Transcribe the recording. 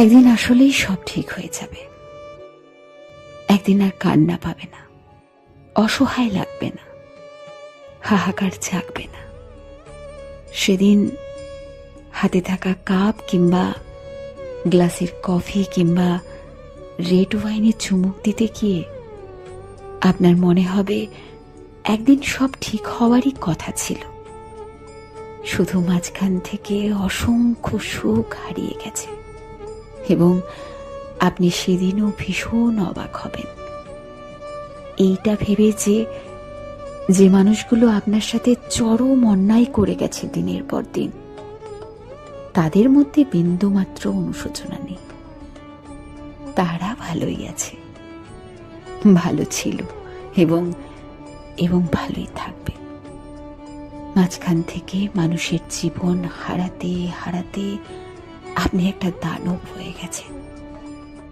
একদিন আসলেই সব ঠিক হয়ে যাবে। একদিন আর কান্না পাবে না, অসহায় লাগবে না, হাহাকার জাগবে না। সেদিন হাতে থাকা কাপ কিংবা গ্লাসের কফি কিংবা রেড ওয়াইনে চুমুক দিতে গিয়ে আপনার মনে হবে একদিন সব ঠিক হওয়ারই কথা ছিল। শুধু মাঝখান থেকে অসংখ্য সুখ হারিয়ে গেছে। এবং আপনি সেদিনও ভীষণ অবাক হবেন। এইটা ভেবে যে যে মানুষগুলো আপনার সাথে চরম অন্যায় করে গেছে দিনের পর দিন, তাদের মধ্যে বিন্দুমাত্র অনুশোচনা নেই। তারা ভালোই আছে, ভালো ছিল এবং এবং ভালোই থাকবে। মাঝখান থেকে মানুষের জীবন হারাতে হারাতে আপনি একটা দানব হয়ে গেছেন।